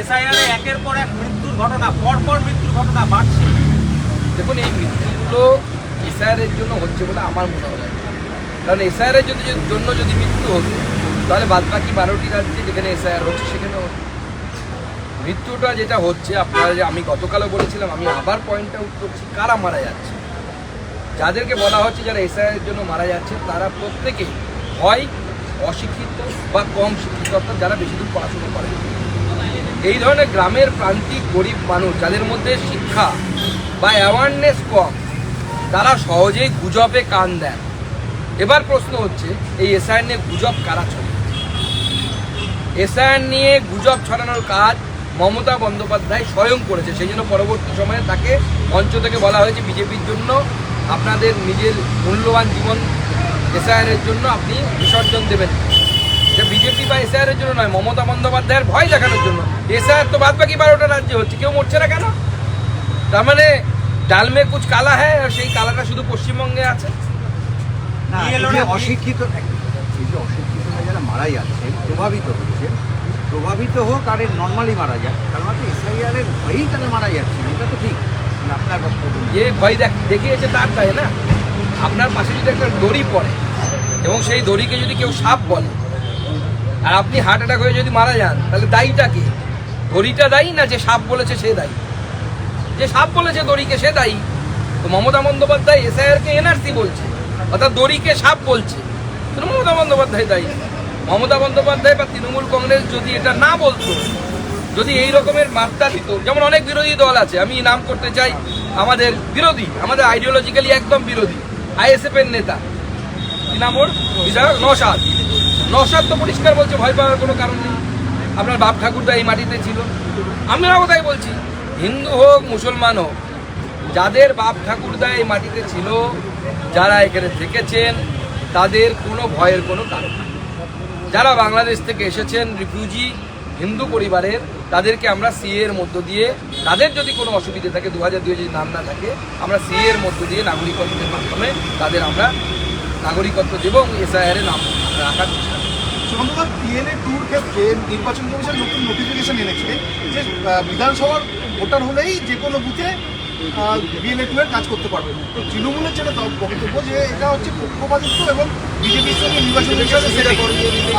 SIR একের পর এক মৃত্যুর ঘটনা পর পর মৃত্যুর ঘটনা বাড়ছে। দেখুন, এই মৃত্যুগুলো এসআইআরের জন্য হচ্ছে বলে আমার মনে হয়। কারণ এসআইআরের যদি জন্য যদি মৃত্যু হতো, তাহলে বাদ বাকি বারোটি রাজ্যে যেখানে এসআইআর হচ্ছে সেখানে মৃত্যুটা যেটা হচ্ছে, আপনারা যে আমি গতকালও বলেছিলাম, আমি আবার পয়েন্ট আউট করছি, কারা মারা যাচ্ছে? যাদেরকে বলা হচ্ছে যারা এসআইয়ের জন্য মারা যাচ্ছে, তারা প্রত্যেকেই হয় অশিক্ষিত বা কম শিক্ষিত, অর্থাৎ যারা বেশি দূর পড়াশুনো করে এই ধরনের গ্রামের প্রান্তিক গরিব মানুষ যাদের মধ্যে শিক্ষা বা অ্যাওয়ারনেস কম, তারা সহজেই গুজবে কান দেন। এবার প্রশ্ন হচ্ছে, এই এসআইআর নিয়ে গুজব কারা ছড়ে এসআইআর নিয়ে গুজব ছড়ানোর কাজ মমতা বন্দ্যোপাধ্যায় স্বয়ং করেছে। সেই জন্য পরবর্তী সময়ে তাকে মঞ্চ থেকে বলা হয়েছে বিজেপির জন্য। আপনাদের নিজের মূল্যবান জীবন এসআইআর এর জন্য আপনি বিসর্জন দেবেন। এটা বিজেপি বা এসআইআর এর জন্য নয় মমতা বন্দ্যোপাধ্যায়ের ভয় দেখানোর জন্য। এসআইআর তো বাদ বাকি বারোটা রাজ্যে হচ্ছে কেউ মরছে না কেন? তার মানে ডাল মে কুচ কালা হ্যাঁ আর সেই কালাটা শুধু পশ্চিমবঙ্গে আছে? অশিক্ষিত এই যে অশিক্ষিতরা যারা মারা যাচ্ছে প্রভাবিত হচ্ছে প্রভাবিত হোক আর নর্মালি মারা যাক তার মানে এসআইআর এর ভয়েই তারা মারা যাচ্ছে এটা তো ঠিক। মানে আপনার বক্তব্য যে ভয় দেখ দেখিয়েছে তার তাই না? আপনার পাশে যদি একটা দড়ি পড়ে এবং সেই দড়িকে যদি কেউ সাপ বলে আর আপনি হার্ট অ্যাটাক হয়ে যদি মারা যান, তাহলে দায়ীটা কি? দড়িটা দায়ী না যে সাপ বলেছে সে দায়ী? যে সাপ বলেছে দড়িকে, সে দায়ী। তো মমতা বন্দ্যোপাধ্যায় এসআইআরকে এনআরসি বলছে, অর্থাৎ দড়িকে সাপ বলছে। মমতা বন্দ্যোপাধ্যায় দায়ী। মমতা বন্দ্যোপাধ্যায় বা তৃণমূল কংগ্রেস যদি এটা না বলতো, যদি এই রকমের বার্তা দিত, যেমন অনেক বিরোধী দল আছে, আমি নাম করতে চাই আমাদের বিরোধী, আমাদের আইডিওলজিক্যালি একদম বিরোধী আইএসএফ এর নেতা। কি নাম ওর? বিধায়ক নসাদ নসাদ তো পরিষ্কার বলছে, ভয় পাওয়ার কোনো কারণ নেই। আপনার বাপ ঠাকুরদা এই মাটিতে ছিল। আমরা কোথায় বলছি, হিন্দু হোক, মুসলমান হোক, যাদের বাপ ঠাকুরদা এই মাটিতে ছিল, যারা এখানে থেকেছেন, তাদের কোনো ভয়ের কোনো কারণ যারা বাংলাদেশ থেকে এসেছেন, রিফিউজি, হিন্দু পরিবারের, তাদেরকে আমরা সিএ এর মধ্য দিয়ে, তাদের যদি কোনো অসুবিধে থাকে দু হাজার দুই যদি নাম না থাকে, আমরা সিএ এর মধ্য দিয়ে নাগরিকত্বের মাধ্যমে তাদের আমরা নাগরিকত্ব দেব এবং এসআইআর নাম রাখার চেষ্টা সুগন্ধবাদ পিএলএ টুর ক্ষেত্রে নির্বাচন কমিশন নতুন নোটিফিকেশন এনেছে যে বিধানসভার ভোটার হলেই যে কোনো বুথে বিএলএ টু এর কাজ করতে পারবে। তো তৃণমূলের যেটা বক্তব্য যে এটা হচ্ছে পক্ষপাতিত্ব এবং বিজেপির সঙ্গে নির্বাচন কমিশনের সেটা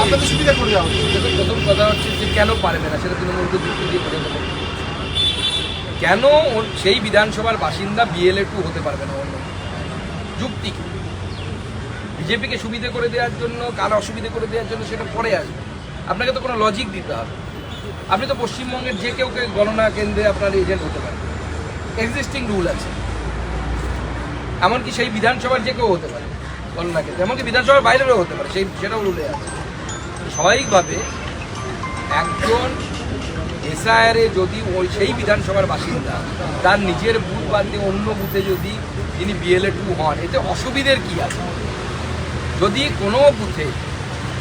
আপনাদের সুবিধা করে দেওয়া হচ্ছে প্রথম কথা হচ্ছে যে কেন পারবে না সেটা তৃণমূলকে যুক্তি দিয়ে বোঝাতে হবে কেন সেই বিধানসভার বাসিন্দা বিএলএ টু হতে পারবে না অন্য? যুক্তি কি? বিজেপিকে সুবিধে করে দেওয়ার জন্য, কার অসুবিধে করে দেওয়ার জন্য সেটা পরে আসবে। আপনাকে তো কোনো লজিক দিতে হবে। আপনি তো পশ্চিমবঙ্গের যে কেউ গণনা কেন্দ্রে আপনার এজেন্ট হতে পারেন। এক্সিস্টিং রুল আছে। এমনকি সেই বিধানসভার যে কেউ হতে পারে গণনা কেন্দ্রে। এমনকি বিধানসভার বাইরেও হতে পারে, সেই সেটাও রুলে আছে। স্বাভাবিকভাবে একজন এসআইআরে যদি ওই সেই বিধানসভার বাসিন্দা, তার নিজের বুথ বাদ দিয়ে অন্য বুথে যদি তিনি বিএলএ টু হন, এতে অসুবিধের কি আছে? যদি কোনো বুথে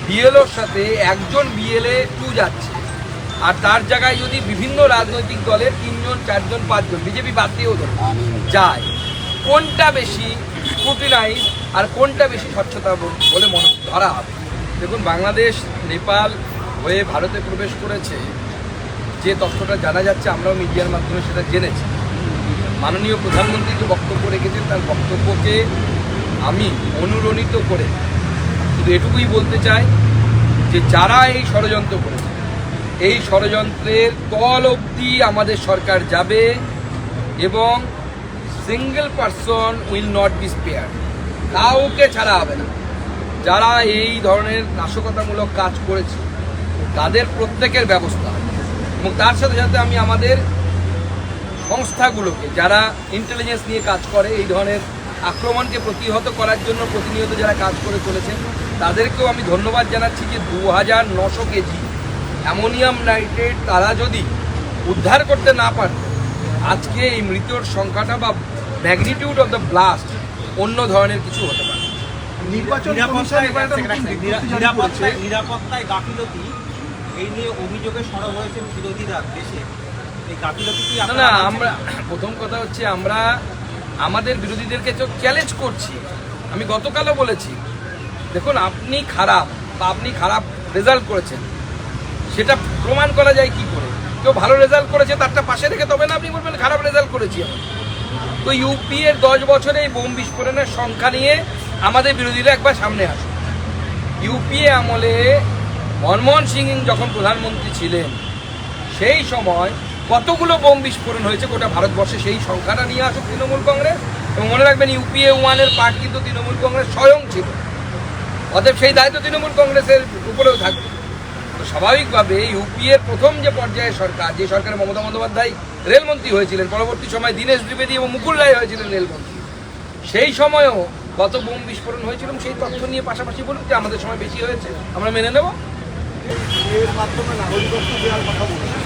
বিএলওর সাথে একজন বিএলএ টু যাচ্ছে, আর তার জায়গায় যদি বিভিন্ন রাজনৈতিক দলের তিনজন, চারজন, পাঁচজন বিজেপি বাদ দিয়েও যায়, কোনটা বেশি স্ক্রুটিনাইজ আর কোনটা বেশি স্বচ্ছতা বলে মনে ধরা হবে। দেখুন, বাংলাদেশ, নেপাল হয়ে ভারতে প্রবেশ করেছে, যে তথ্যটা জানা যাচ্ছে, আমরাও মিডিয়ার মাধ্যমে সেটা জেনেছি। মাননীয় প্রধানমন্ত্রী যে বক্তব্য রেখেছেন, তার বক্তব্যকে আমি অনুরণিত করে শুধু এটুকুই বলতে চাই যে যারা এই ষড়যন্ত্র করেছে, এই ষড়যন্ত্রের তল অবধি আমাদের সরকার যাবে এবং single person will not be spare কাউকে ছাড়া হবে না। যারা এই ধরনের নাশকতামূলক কাজ করেছে, তাদের প্রত্যেকের ব্যবস্থা। এবং তার সাথে সাথে আমি আমাদের সংস্থাগুলোকে, যারা ইন্টেলিজেন্স নিয়ে কাজ করে, এই ধরনের আক্রমণকে প্রতিহত করার জন্য প্রতিনিয়ত যারা কাজ করে চলেছে তাদেরকেও আমি ধন্যবাদ জানাচ্ছি যে দু হাজার নশো কেজি অ্যামোনিয়াম নাইট্রেট তারা যদি উদ্ধার করতে না পারে আজকে এই মৃত্যুর সংখ্যাটা বা ম্যাগনিটিউড অফ দ্য ব্লাস্ট অন্য ধরনের কিছু হতে পারে। নির্বাচন নিরাপত্তায় গাফিলতি এই নিয়ে অভিযোগে সরব হয়েছে বিরোধীরা দেশে। এই গাফিলতি কি না? আমরা প্রথম কথা হচ্ছে আমরা আমাদের বিরোধীদেরকে চ্যালেঞ্জ করছি। আমি গতকালও বলেছি, দেখুন, আপনি খারাপ বা আপনি খারাপ রেজাল্ট করেছেন। সেটা প্রমাণ করা যায় কি করে? কেউ ভালো রেজাল্ট করেছে, তারটা পাশে রেখে তবে না আপনি বলবেন, খারাপ রেজাল্ট করেছি আমি। তো ইউপি এর দশ বছরে এই বোম বিস্ফোরণের সংখ্যা নিয়ে আমাদের বিরোধীরা একবার সামনে আসে ইউপিএ আমলে মনমোহন সিং যখন প্রধানমন্ত্রী ছিলেন, সেই সময় কতগুলো বোম বিস্ফোরণ হয়েছে গোটা ভারতবর্ষে সেই সংখ্যাটা নিয়ে আসুক তৃণমূল কংগ্রেস। এবং মনে রাখবেন, ইউপিএ ওয়ানের পার্ট কিন্তু তৃণমূল কংগ্রেস স্বয়ং ছিল। অতএব সেই দায়িত্ব তৃণমূল কংগ্রেসের উপরেও থাকবে। তো স্বাভাবিকভাবে ইউপিএর প্রথম যে পর্যায়ে সরকার, যে সরকারে মমতা বন্দ্যোপাধ্যায় রেলমন্ত্রী হয়েছিলেন, পরবর্তী সময় দীনেশ দ্বিবেদী এবং মুকুল রায় হয়েছিলেন রেলমন্ত্রী। সেই সময়েও কত বোম বিস্ফোরণ হয়েছিল সেই তথ্য নিয়ে পাশাপাশি বলুন যে আমাদের সময় বেশি হয়েছে, আমরা মেনে নেব? এর মাধ্যমে নাগরিকত্ব দেওয়ার কথা বলছি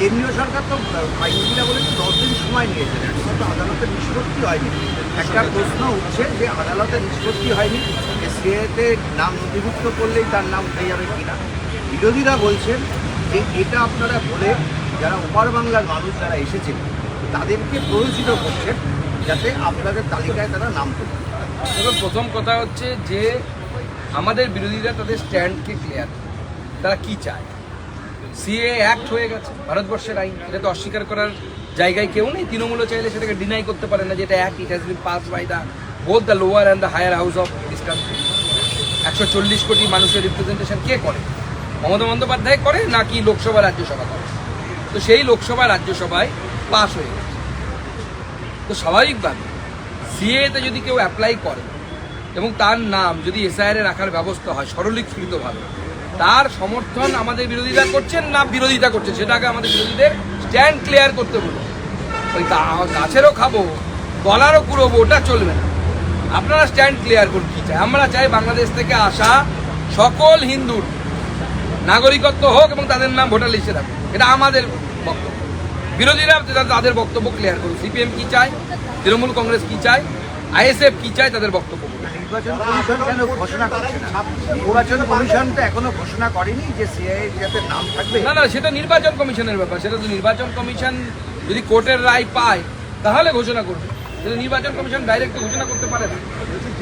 কেন্দ্রীয় সরকার তো আইনজীবীরা বলে যে দশ দিন সময় নিয়েছেন এখনও তো আদালতের নিষ্পত্তি হয়নি। একটা প্রশ্ন উঠছে যে আদালতের নিষ্পত্তি হয়নি। সিএতে নাম নথিভুক্ত করলেই তার নাম উঠে যাবে কিনা? বিরোধীরা বলছেন যে এটা আপনারা বলে যারা ওপার বাংলার মানুষ যারা এসেছেন, তাদেরকে প্ররোচিত করছেন যাতে আপনাদের তালিকায় তারা নাম তোলে। দেখুন, প্রথম কথা হচ্ছে যে আমাদের বিরোধীরা তাদের স্ট্যান্ডকে ক্লিয়ার তারা কি চায়? সিএ অ্যাক্ট হয়ে গেছে। ভারতবর্ষের আইন এটা তো অস্বীকার করার জায়গায় কেউ নেই। তৃণমূলও চাইলে সেটাকে ডিনাই করতে পারে না যেটা act it has been pass by the both the lower and the higher house of this country একশো চল্লিশ কোটি মানুষের রিপ্রেজেন্টেশন কে করে? মমতা বন্দ্যোপাধ্যায় করে নাকি লোকসভা রাজ্যসভা করে? তো সেই লোকসভা রাজ্যসভায় পাস হয়ে গেছে। তো স্বাভাবিকভাবে সিএতে যদি কেউ অ্যাপ্লাই করে এবং তার নাম যদি এসআইআর রাখার ব্যবস্থা হয় সরলীকৃতভাবে তার সমর্থন আমাদের বিরোধিতা করছেন না বিরোধিতা করছেন? সেটাকে আমাদের বিরোধীদের স্ট্যান্ড ক্লিয়ার করতে বলুন। ওই গাছেরও খাব, গলারও কুড়োবো, ওটা চলবে না। আপনারা স্ট্যান্ড ক্লিয়ার করুন কি চাই। আমরা চাই বাংলাদেশ থেকে আসা সকল হিন্দুর নাগরিকত্ব হোক এবং তাদের নাম ভোটার লিস্টে থাকুক এটা আমাদের বক্তব্য। বিরোধীরা তাদের- বক্তব্য ক্লিয়ার করুন। সিপিএম কী চায়? তৃণমূল কংগ্রেস কী চায়? আইএসএফ কী চায়? তাদের বক্তব্য। নির্বাচন কমিশন কেন ঘোষণা করছে না? নির্বাচন কমিশন তো এখনও ঘোষণা করেনি যে সিআই যাতে নাম থাকবে। না না সেটা নির্বাচন কমিশনের ব্যাপার। সেটা তো নির্বাচন কমিশন যদি কোর্টের রায় পায় তাহলে ঘোষণা করবে। সেটা নির্বাচন কমিশন ডাইরেক্ট ঘোষণা করতে পারে না।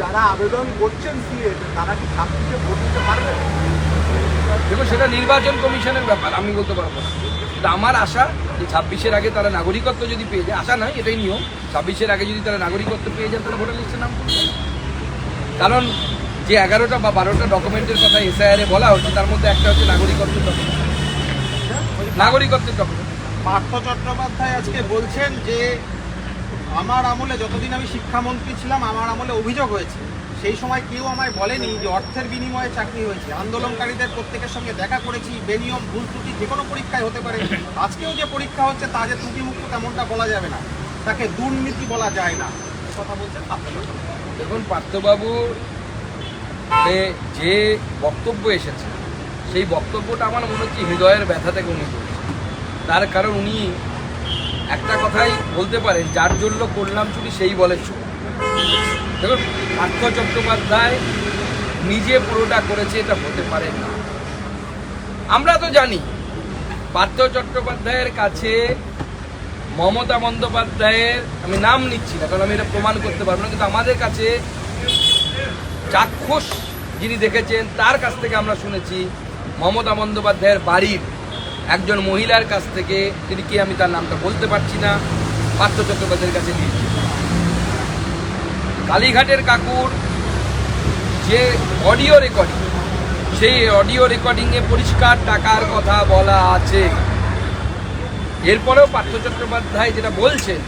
যারা আবেদন করছেন সিএ তারা কি ছাব্বিশে ভোট দিতে পারবে? দেখো সেটা নির্বাচন কমিশনের ব্যাপার আমি বলতে পারব না। আমার আশা যে ছাব্বিশের আগে তারা নাগরিকত্ব যদি পেয়ে যায় আশা নয় এটাই নিয়ম। ছাব্বিশের আগে যদি তারা নাগরিকত্ব পেয়ে যায় তাহলে ভোটার লিস্টে নাম করবে। কারণ যে এগারোটা বা বারোটা ডকুমেন্টের কথা এসআইআরে বলা হচ্ছে, তার মধ্যে একটা হচ্ছে নাগরিকত্বের ডকুমেন্ট নাগরিকত্বের ডকুমেন্ট পার্থ চট্টোপাধ্যায় আজকে বলছেন যে, আমার আমলে যতদিন আমি শিক্ষামন্ত্রী ছিলাম, আমার আমলে অভিযোগ হয়েছে। সেই সময় কেউ আমায় বলেনি যে অর্থের বিনিময়ে চাকরি হয়েছে। আন্দোলনকারীদের প্রত্যেকের সঙ্গে দেখা করেছি, বেনিয়ম, ভুল ত্রুটি, যে কোনো পরীক্ষায় হতে পারে। আজকেও যে পরীক্ষা হচ্ছে, তা যে ত্রুটিমুক্ত তেমনটা বলা যাবে না। তাকে দুর্নীতি বলা যায় না। কথা বলছেন চট্টোপাধ্যায়। দেখুন, পার্থবাবু যে বক্তব্য এসেছে, সেই বক্তব্যটা আমার মনে হচ্ছে হৃদয়ের ব্যথা থেকে উনি বলছেন তার কারণ উনি একটা কথাই বলতে পারেন, যার জন্য করলাম চুরি, সেই বলে চুরি। দেখুন, পার্থ চট্টোপাধ্যায় নিজে পুরোটা করেছে, এটা হতে পারে না। আমরা তো জানি, পার্থ চট্টোপাধ্যায়ের কাছে মমতা বন্দ্যোপাধ্যায়ের, আমি নাম নিচ্ছি না, কারণ আমি এটা প্রমাণ করতে পারব না, কিন্তু আমাদের কাছে চাক্ষুষ যিনি দেখেছেন, তার কাছ থেকে আমরা শুনেছি, মমতা বন্দ্যোপাধ্যায়ের বাড়ির একজন মহিলার কাছ থেকে তিনি কি, আমি তার নামটা বলতে পারছি না, পার্থ চট্টোপাধ্যায়ের কাছে দিয়েছি। কালীঘাটের কাকুর যে অডিও রেকর্ডিং, সেই অডিও রেকর্ডিংয়ে পরিষ্কার টাকার কথা বলা আছে। এরপরেও পার্থ চট্টোপাধ্যায় যেটা বলছেন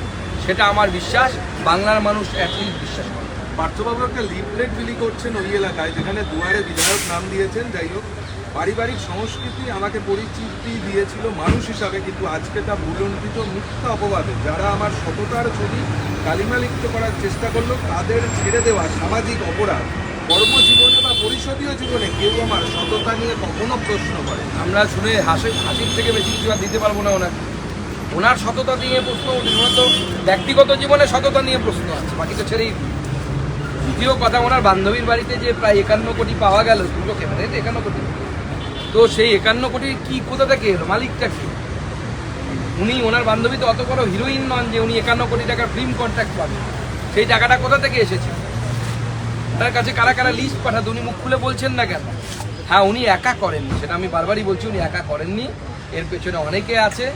সেটা আমার বিশ্বাস বাংলার মানুষ অ্যাটলিস্ট বিশ্বাস করে। পার্থবাবু একটা লিফলেট বিলি করছেন ওই এলাকায় যেখানে দুয়ারে বিধায়ক নাম দিয়েছেন যাই হোক। পারিবারিক সংস্কৃতি আমাকে পরিচিতি দিয়েছিল মানুষ হিসাবে কিন্তু আজকে তা ভুলণ্ঠিত মিথ্যা অপবাদে। যারা আমার সততার ছবি কালিমা লিপ্ত করার চেষ্টা করল তাদের ছেড়ে দেওয়া সামাজিক অপরাধ কর্মজীবনে বা পরিষদীয় জীবনে কেউ আমার সততা নিয়ে কখনো প্রশ্ন করে আমরা শুনে হাসি হাসির থেকে বেশি কিছু দিতে পারব না ওনাকে। ওনার সততা নিয়ে প্রশ্ন ওনার তো ব্যক্তিগত জীবনে সততা নিয়ে প্রশ্ন আছে। বাকি তো ছেড়েই দ্বিতীয় কথা, ওনার বান্ধবীর বাড়িতে যে প্রায় একান্ন কোটি পাওয়া গেল, দুটো ক্যামেরাতে একান্ন কোটি। তো সেই একান্ন কোটি কি কোথা থেকে এলো? মালিকটা কি? উনি, ওনার বান্ধবী তো অত বড় হিরোইন নন যে উনি একান্ন কোটি টাকার ফিল্ম কন্ট্রাক্ট পাবেন। সেই টাকাটা কোথা থেকে এসেছে? তার কাছে কারা কারা লিস্ট পাঠাতো? উনি মুখ খুলে বলছেন না কেন? হ্যাঁ উনি একা করেননি। সেটা আমি বারবারই বলছি, উনি একা করেননি। এর পেছনে অনেকে আছে।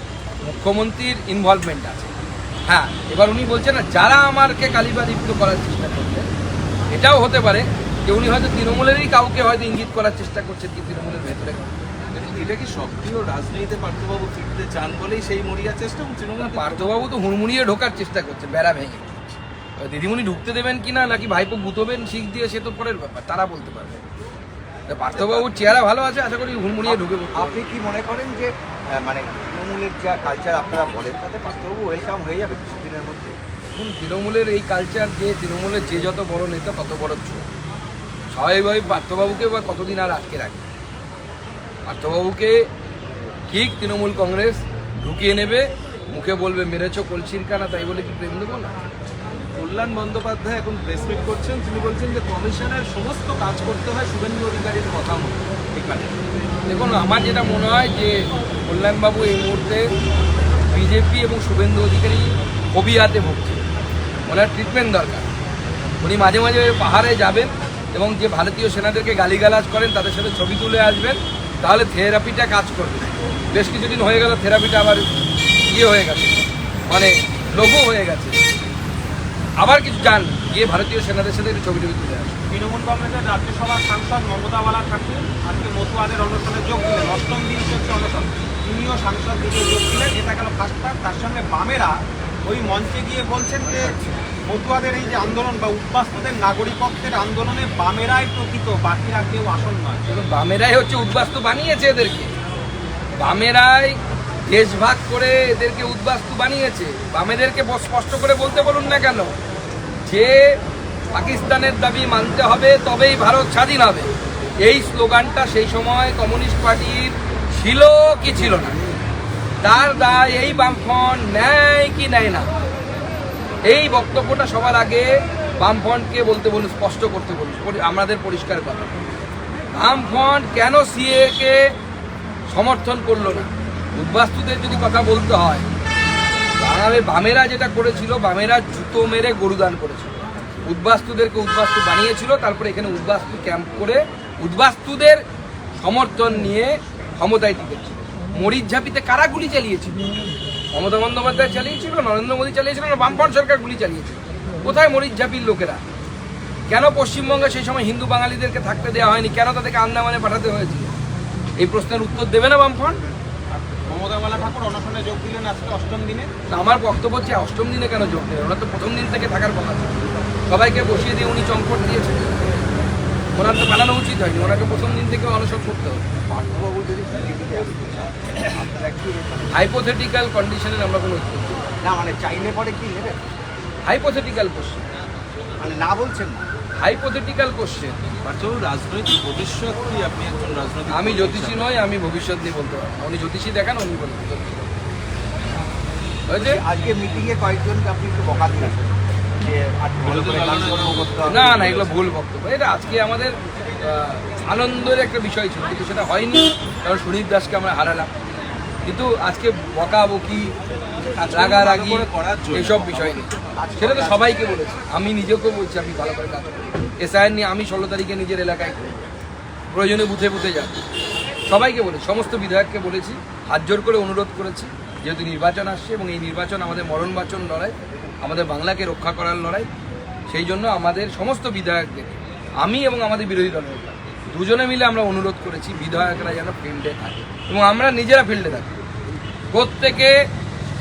মুখ্যমন্ত্রীর ইনভলভমেন্ট আছে। হ্যাঁ এবার উনি বলছেন না যারা আমারকে কালিবাদীপ্ত করার চেষ্টা করছেন এটাও হতে পারে যে উনি হয়তো তৃণমূলেরই কাউকে হয়তো ইঙ্গিত করার চেষ্টা করছেন কি তৃণমূলের ভেতরে। এটা কি সক্রিয় রাজনীতিতে পার্থবাবু ফিরতে চান বলেই সেই মরিয়া চেষ্টা তৃণমূল পার্থবাবু তো হুড়মুড়িয়ে ঢোকার চেষ্টা করছে বেড়া ভেঙে। দিদিমণি ঢুকতে দেবেন কিনা নাকি ভাইপো গুতবেন শিখ দিয়ে সে তো পরের ব্যাপার তারা বলতে পারবে। পার্থবাবুর চেহারা ভালো আছে আশা করি হুড়মুড়িয়ে ঢুকে আপনি কি মনে করেন যে মানে তৃণমূলের যা কালচার আপনারা বলেন, তাতে পার্থবাবু ওয়েলকাম হয়ে যাবে কিছুদিনের মধ্যে। দেখুন, তৃণমূলের এই কালচার যে, তৃণমূলের যে যত বড় নেতা, তত বড় চোর স্বাভাবিকভাবে পার্থবাবুকে বা কতদিন আর আটকে রাখবে? পার্থবাবুকে ঠিক তৃণমূল কংগ্রেস ঢুকিয়ে নেবে, মুখে বলবে, মেরেছ কলসির কানা তাই বলে কি প্রেম দেবো না? কল্যাণ বন্দ্যোপাধ্যায় এখন প্রেসমিট করছেন, তিনি বলছেন যে কমিশনের সমস্ত কাজ করতে হয় শুভেন্দু অধিকারীর কথা মতো। দেখুন, আমার যেটা মনে হয় যে কল্যাণবাবু এই মুহূর্তে বিজেপি এবং শুভেন্দু অধিকারী কবিয়াতে ভুগছে। ওনার ট্রিটমেন্ট দরকার। উনি মাঝে মাঝে পাহাড়ে যাবেন এবং যে ভারতীয় সেনাদেরকে গালিগালাজ করেন, তাদের সাথে ছবি তুলে আসবেন, তাহলে থেরাপিটা কাজ করবে। বেশ কিছুদিন হয়ে গেল থেরাপিটা আবার ইয়ে হয়ে গেছে। মানে লঘু হয়ে গেছে। আবার কিছু যান গিয়ে ভারতীয় সেনাদের সাথে একটু ছবি টবি তুলে আসবেন তৃণমূল কংগ্রেসের রাজ্যসভার সাংসদ মমতা বালা ঠাকুর আজকে মতুয়াদের অনুষ্ঠানে যোগ দিলেন। অষ্টম দিন চলছে অনুষ্ঠান তিনিও সাংসদ দিকে যোগ দিলেন। এটা গেল ফার্স্ট তার সঙ্গে বামেরা ওই মঞ্চে গিয়ে বলছেন যে মতুয়াদের এই যে আন্দোলন বা উদ্বাস্তুদের নাগরিকত্বের আন্দোলনে বামেরাই প্রকৃত বাকিরা কেউ আসন নয়। কিন্তু বামেরাই হচ্ছে উদ্বাস্তু বানিয়েছে এদেরকে। বামেরাই দেশভাগ করে এদেরকে উদ্বাস্তু বানিয়েছে। বামেদেরকে স্পষ্ট করে বলতে বলুন না কেন? যে পাকিস্তানের দাবি মানতে হবে, তবেই ভারত স্বাধীন হবে। এই স্লোগানটা সেই সময় কমিউনিস্ট পার্টির ছিল কি ছিল না? তার দায় এই বামফ্রন্ট নেয় কি নেয় না? এই বক্তব্যটা সবার আগে বামফ্রন্টকে বলতে বলুন, স্পষ্ট করতে বলুন। আমাদের পরিষ্কার কথা। বামফ্রন্ট কেন সিএ কে সমর্থন করল না? উদ্বাস্তুদের যদি কথা বলতে হয়, বাঙালি বামেরা যেটা করেছিল, বামেরা জুতো মেরে গরুদান করেছিল। উদ্বাস্তুদেরকে উদ্বাস্তু বানিয়েছিল, তারপরে এখানে উদ্বাস্তু ক্যাম্প করে উদ্বাস্তুদের সমর্থন নিয়ে ক্ষমতায় টিকেছিল। মরিচ ঝাঁপিতে কারা গুলি চালিয়েছিল? মমতা বন্দ্যোপাধ্যায় চালিয়েছিল, নরেন্দ্র মোদী চালিয়েছিল, না বামফ্রন্ট সরকার গুলি চালিয়েছিল? কোথায় মরিচ ঝাঁপির লোকেরা? কেন পশ্চিমবঙ্গে সেই সময় হিন্দু বাঙালিদেরকে থাকতে দেওয়া হয়নি? কেন তাদেরকে আন্দামানে পাঠাতে হয়েছিল? এই প্রশ্নের উত্তর দেবে না বামফ্রন্ট? ঠাকুর যোগ দিলেন আজকে অষ্টম দিনে। আমার বক্তব্য হচ্ছে অষ্টম দিনে কেন যোগ দেয়? ওনার তো প্রথম দিন থেকে থাকার কথা। সবাইকে বসিয়ে দিয়ে উনি চম্পট দিয়েছেন। ওনার তো পালানো উচিত হয়নি। ওনাকে প্রথম দিন থেকে অনশন করতে হবে। হাইপোথেটিক্যাল কন্ডিশনের আমরা কোনো। না। মানে চাইলে পরে কি নেবেন? হাইপোথেটিক্যাল কোশ্চেন মানে না বলছেন না? হাইপোথেটিক্যাল কোশ্চেন রাজনৈতিক ভবিষ্যৎ কি আপনি একজন রাজনৈতিক আমি জ্যোতিষী নয় আমি ভবিষ্যৎ নিয়ে বলতে পারব। উনি জ্যোতিষী দেখান উনি বলতে হয়েছে? আজকে মিটিংয়ে কয়েকজনকে আপনি একটু বকা দিয়েছেন। না। না এগুলো ভুল বক্তব্য। এটা আজকে আমাদের আনন্দের একটা বিষয় ছিল কিন্তু সেটা হয়নি কারণ সুনীল দাসকে আমরা হারালাম। কিন্তু আজকে বকাবকি রাগারাগি। এইসব বিষয় নেই সেটা তো সবাইকে বলেছি। আমি নিজেকেও বলছি আমি ভালো করে কাজ করি। এসআইআর নিয়ে আমি ষোলো তারিখে নিজের এলাকায় প্রয়োজনে বুথে বুথে যাব সবাইকে বলে সমস্ত বিধায়ককে বলেছি, হাত জোর করে অনুরোধ করেছি, যেহেতু নির্বাচন আসছে এবং এই নির্বাচন আমাদের মরণ বাচন লড়াই, আমাদের বাংলাকে রক্ষা করার লড়াই, সেই জন্য আমাদের সমস্ত বিধায়কদের, আমি এবং আমাদের বিরোধী দলের দুজনে মিলে আমরা অনুরোধ করেছি, বিধায়করা যেন ফিল্ডে থাকে এবং আমরা নিজেরা ফিল্ডে থাকি। প্রত্যেকে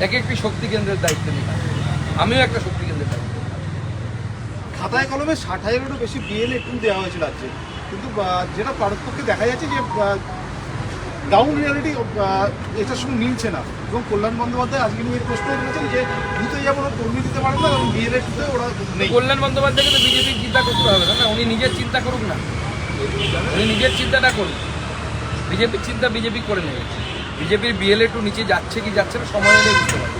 এক একটি শক্তি কেন্দ্রের দায়িত্ব নিই আমিও একটা শক্তি। খাতায় কলমে ষাট হাজারেরও বেশি বিএলএ টু দেওয়া হয়েছিল আজকে। কিন্তু যেটা পারতপক্ষে দেখা যাচ্ছে যে গ্রাউন্ড রিয়ালিটি এটার সঙ্গে মিলছে না। এবং কল্যাণ বন্দ্যোপাধ্যায় আজকে নিয়ে প্রশ্ন করেছেন যে বুথে যেমন কর্মী দিতে পারে না এবং বিএলএ টুতে ওরা নেই। কল্যাণ বন্দ্যোপাধ্যায়কে তো বিজেপির চিন্তা করতে হবে না উনি নিজের চিন্তা করুক না। উনি নিজের চিন্তাটা করুন বিজেপির চিন্তা বিজেপি করে নেবে। বিজেপির বিএলএ টু নিচে যাচ্ছে কি যাচ্ছে না, সময় হলে বুঝতে পারবে।